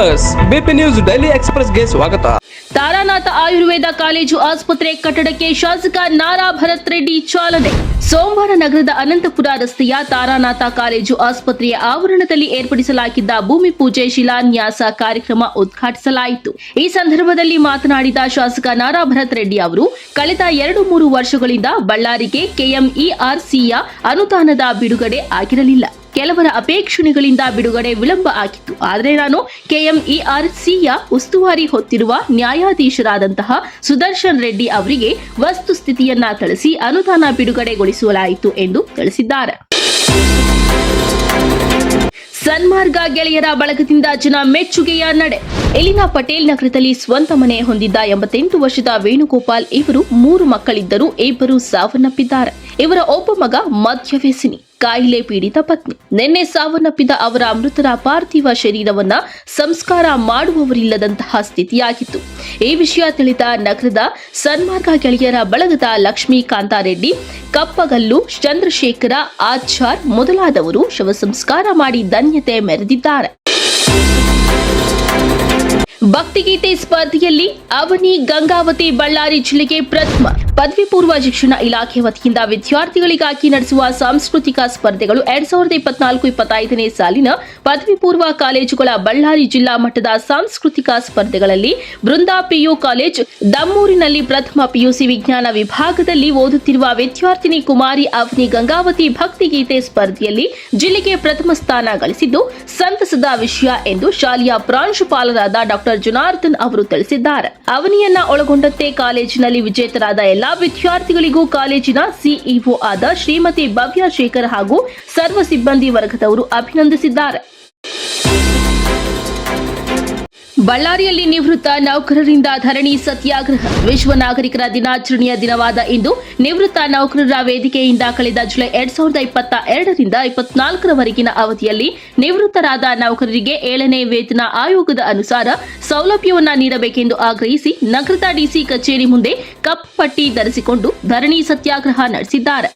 S BP news daily ಎಕ್ಸ್ಪ್ರೆಸ್ಗೆ ಸ್ವಾಗತ. Taranatha Ayurveda college ಆಸ್ಪತ್ರೆ ಕಟ್ಟಡಕ್ಕೆ ಶಾಸಕ ನಾರಾ ಭರತ್ ರೆಡ್ಡಿ ಚಾಲನೆ. ಸೋಮವಾರ ನಗರದ ಅನಂತಪುರ ರಸ್ತೆಯ ತಾರಾನಾಥ ಕಾಲೇಜು ಆಸ್ಪತ್ರೆಯ ಆವರಣದಲ್ಲಿ ಏರ್ಪಡಿಸಲಾಗಿದ್ದ ಭೂಮಿ ಪೂಜೆ ಶಿಲಾನ್ಯಾಸ ಕಾರ್ಯಕ್ರಮ ಉದ್ಘಾಟಿಸಲಾಯಿತು. ಈ ಸಂದರ್ಭದಲ್ಲಿ ಮಾತನಾಡಿದ ಶಾಸಕ ನಾರಾ ಭರತ್ ರೆಡ್ಡಿ ಅವರು, ಕಳೆದ ಎರಡು ಮೂರು ವರ್ಷಗಳಿಂದ ಬಳ್ಳಾರಿಗೆ ಕೆಎಂಇಆರ್ಸಿಯ ಅನುದಾನದ ಬಿಡುಗಡೆ ಆಗಿರಲಿಲ್ಲ. ಕೆಲವರ ಅಪೇಕ್ಷಣೆಗಳಿಂದ ಬಿಡುಗಡೆ ವಿಳಂಬ ಆಗಿತ್ತು. ಆದರೆ ನಾನು ಕೆಎಂಇಆರ್ಸಿಯ ಉಸ್ತುವಾರಿ ಹೊತ್ತಿರುವ ನ್ಯಾಯಾಧೀಶರಾದಂತಹ ಸುದರ್ಶನ್ ರೆಡ್ಡಿ ಅವರಿಗೆ ವಸ್ತುಸ್ಥಿತಿಯನ್ನ ತಿಳಿಸಿ ಅನುದಾನ ಬಿಡುಗಡೆಗೊಳಿಸಲಾಯಿತು ಎಂದು ತಿಳಿಸಿದ್ದಾರೆ. ಸನ್ಮಾರ್ಗ ಗೆಳೆಯರ ಬಳಗದಿಂದ ಜನ ಮೆಚ್ಚುಗೆಯ ನಡೆ. ಇಲ್ಲಿನ ಪಟೇಲ್ ನಗರದಲ್ಲಿ ಸ್ವಂತ ಮನೆ ಹೊಂದಿದ್ದ ಎಂಬತ್ತೆಂಟು ವರ್ಷದ ವೇಣುಗೋಪಾಲ್ ಇವರು ಮೂರು ಮಕ್ಕಳಿದ್ದರು ಇಬ್ಬರು ಸಾವನ್ನಪ್ಪಿದ್ದಾರೆ. ಇವರ ಒಬ್ಬ ಮಗ ಮದ್ಯವ್ಯಸಿನಿ, ಕಾಯಿಲೆ ಪೀಡಿತ ಪತ್ನಿ. ನಿನ್ನೆ ಸಾವನ್ನಪ್ಪಿದ ಅವರ ಮೃತರ ಪಾರ್ಥಿವ ಶರೀರವನ್ನ ಸಂಸ್ಕಾರ ಮಾಡುವವರಿಲ್ಲದಂತಹ ಸ್ಥಿತಿಯಾಗಿತ್ತು. ಈ ವಿಷಯ ತಿಳಿದ ನಗರದ ಸನ್ಮಾರ್ಗ ಗೆಳೆಯರ ಬಳಗದ ಲಕ್ಷ್ಮೀಕಾಂತಾರೆಡ್ಡಿ ಕಪ್ಪಗಲ್ಲು ಚಂದ್ರಶೇಖರ ಆಚಾರ್ ಮೊದಲಾದವರು ಶವ ಸಂಸ್ಕಾರ ಮಾಡಿ ಧನ್ಯತೆ ಮೆರೆದಿದ್ದಾರೆ. ಭಕ್ತಿಗೀತೆ ಸ್ಪರ್ಧೆಯಲ್ಲಿ ಅವನಿ ಗಂಗಾವತಿ ಬಳ್ಳಾರಿ ಜಿಲ್ಲೆಗೆ ಪ್ರಥಮ. ಪದವಿ ಪೂರ್ವ ಶಿಕ್ಷಣ ಇಲಾಖೆ ವತಿಯಿಂದ ವಿದ್ಯಾರ್ಥಿಗಳಿಗಾಗಿ ನಡೆಸುವ ಸಾಂಸ್ಕೃತಿಕ ಸ್ಪರ್ಧೆಗಳು ಎರಡ್ ಸಾವಿರದ ಇಪ್ಪತ್ನಾಲ್ಕು ಇಪ್ಪತ್ತೈದನೇ ಸಾಲಿನ ಪದವಿ ಪೂರ್ವ ಕಾಲೇಜುಗಳ ಬಳ್ಳಾರಿ ಜಿಲ್ಲಾ ಮಟ್ಟದ ಸಾಂಸ್ಕೃತಿಕ ಸ್ಪರ್ಧೆಗಳಲ್ಲಿ ಬೃಂದಾ ಪಿಯು ಕಾಲೇಜ್, ದಮ್ಮೂರಿನಲ್ಲಿ ಪ್ರಥಮ ಪಿಯುಸಿ ವಿಜ್ಞಾನ ವಿಭಾಗದಲ್ಲಿ ಓದುತ್ತಿರುವ ವಿದ್ಯಾರ್ಥಿನಿ ಕುಮಾರಿ ಅವನಿ ಗಂಗಾವತಿ ಭಕ್ತಿಗೀತೆ ಸ್ಪರ್ಧೆಯಲ್ಲಿ ಜಿಲ್ಲೆಗೆ ಪ್ರಥಮ ಸ್ಥಾನ ಗಳಿಸಿದ್ದು, ಸಂತಸದ ವಿಷಯ ಎಂದು ಶಾಲೆಯ ಪ್ರಾಂಶುಪಾಲರಾದ ಡಾಕ್ಟರ್ ಜುನಾರ್ದನ್ ಅವರು ತಿಳಿಸಿದ್ದಾರೆ. ಅವನಿಯನ್ನ ಒಳಗೊಂಡಂತೆ ಕಾಲೇಜಿನಲ್ಲಿ ವಿಜೇತರಾದ ಎಲ್ಲಾ ವಿದ್ಯಾರ್ಥಿಗಳಿಗೂ ಕಾಲೇಜಿನ ಸಿಇಒ ಆದ ಶ್ರೀಮತಿ ಭವ್ಯ ಶೇಖರ್ ಹಾಗೂ ಸರ್ವ ಸಿಬ್ಬಂದಿ ವರ್ಗದವರು ಅಭಿನಂದಿಸಿದ್ದಾರೆ. ಬಳ್ಳಾರಿಯಲ್ಲಿ ನಿವೃತ್ತ ನೌಕರರಿಂದ ಧರಣಿ ಸತ್ಯಾಗ್ರಹ. ವಿಶ್ವ ನಾಗರಿಕರ ದಿನಾಚರಣೆಯ ದಿನವಾದ ಇಂದು ನಿವೃತ್ತ ನೌಕರರ ವೇದಿಕೆಯಿಂದ ಕಳೆದ ಜುಲೈ ಎರಡ್ ಸಾವಿರದ ಇಪ್ಪತ್ತ ಎರಡರಿಂದ ಇಪ್ಪತ್ನಾಲ್ಕರವರೆಗಿನ ಅವಧಿಯಲ್ಲಿ ನಿವೃತ್ತರಾದ ನೌಕರರಿಗೆ ಏಳನೇ ವೇತನ ಆಯೋಗದ ಅನುಸಾರ ಸೌಲಭ್ಯವನ್ನು ನೀಡಬೇಕೆಂದು ಆಗ್ರಹಿಸಿ ನಗರದ ಡಿಸಿ ಕಚೇರಿ ಮುಂದೆ ಕಪ್ಪು ಪಟ್ಟಿ ಧರಿಸಿಕೊಂಡು ಧರಣಿ ಸತ್ಯಾಗ್ರಹ ನಡೆಸಿದ್ದಾರೆ.